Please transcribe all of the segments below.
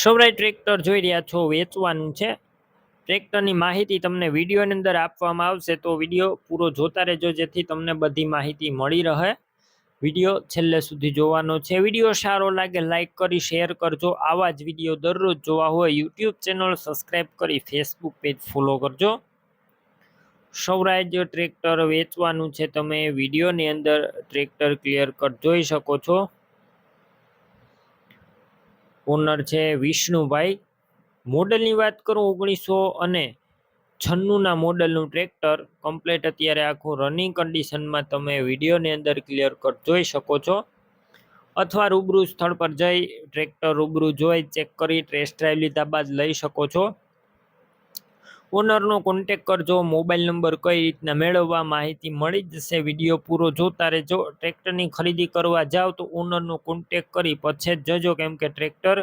સૌરાય tractor જોઈ રહ્યા છો, વેચવાનું છે. ટ્રેક્ટરની માહિતી તમને વિડીયોની અંદર આપવામાં આવશે, તો વીડિયો પૂરો જોતા રહેજો, જેથી તમને બધી માહિતી મળી રહે. વીડિયો છેલ્લે સુધી જોવાનો છે. વીડિયો સારો લાગે લાઇક કરી, શેર કરજો. આવા જ વીડિયો દરરોજ જોવા હોય, યુટ્યુબ ચેનલ સબસ્ક્રાઈબ કરી, ફેસબુક પેજ ફોલો કરજો. સૌરાજ્ય ટ્રેક્ટર વેચવાનું છે, તમે વિડીયોની અંદર ટ્રેક્ટર ક્લિયર કટ જોઈ શકો છો. ઓનર છે વિષ્ણુભાઈ. મોડલની વાત કરું ઓગણીસો અને છન્નુંના મોડલનું ટ્રેક્ટર. કમ્પ્લેટ અત્યારે આખું રનિંગ કન્ડિશનમાં તમે વિડીયોની અંદર ક્લિયર કટ જોઈ શકો છો. અથવા રૂબરૂ સ્થળ પર જઈ, ટ્રેક્ટર રૂબરૂ જોઈ ચેક કરી ટેસ્ટ ડ્રાઈવ લીધા બાદ લઈ શકો છો. ઓનરનો કોન્ટેક કરજો મોબાઈલ નંબર કઈ રીતના મેળવવા માહિતી મળી જશે વીડિયો પૂરો જોતા રહેજો. ટ્રેક્ટરની ખરીદી કરવા જાઓ તો ઓનરનો કોન્ટેક કરી પછી જ જજો કેમ કે ટ્રેક્ટર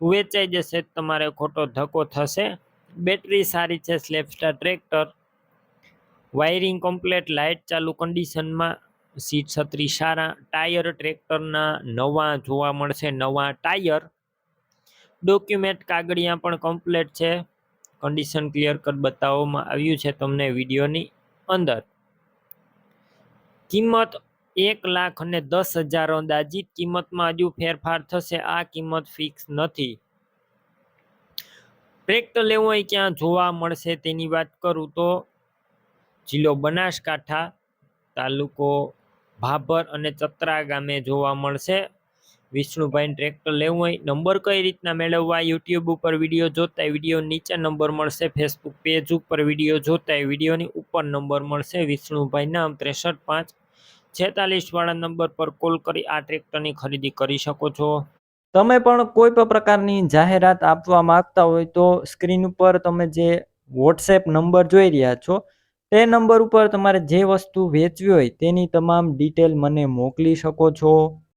વેચાઈ જશે, તમારે ખોટો ધક્કો થશે. બેટરી સારી છે સ્લેપસ્ટાર ટ્રેક્ટર. વાયરિંગ કમ્પ્લેટ લાઇટ ચાલુ કન્ડિશનમાં સીટ છત્રી સારા. ટાયર ટ્રેક્ટરના નવા જોવા મળશે, નવા ટાયર. ડોક્યુમેન્ટ કાગળિયા પણ કમ્પ્લેટ છે. કન્ડિશન ક્લિયર કટ બતાવવામાં આવ્યું છે તમને વિડીયોની અંદર. કિંમત એક લાખ અને દસ હજાર અંદાજિત કિંમતમાં હજુ ફેરફાર થશે. આ કિંમત ફિક્સ નથી. ટ્રેક્ટર લેવું હોય ક્યાં જોવા મળશે તેની વાત કરું તો જિલ્લો બનાસકાંઠા તાલુકો ભાભર અને ચતરા ગામે જોવા મળશે. વિષ્ણુભાઈ ટ્રેક્ટર લેવું હોય નંબર કઈ રીતના મેળવવા યુટ્યુબ ઉપર વીડિયો જોતા વીડિયો નીચે નંબર મળશે ફેસબુક પેજ ઉપર વીડિયો જોતા વિડીયોની ઉપર નંબર મળશે, વિષ્ણુભાઈ નામ ત્રેસઠ પાંચ છેતાલીસ વાળા નંબર પર કોલ કરી, આ ટ્રેક્ટરની ખરીદી કરી શકો છો. તમે પણ કોઈ પણ પ્રકારની જાહેરાત આપવા માંગતા હોય તો સ્ક્રીન ઉપર તમે જે વોટ્સએપ નંબર જોઈ રહ્યા છો, તે નંબર ઉપર તમારે જે વસ્તુ વેચવી હોય તેની તમામ ડિટેલ મને મોકલી શકો છો.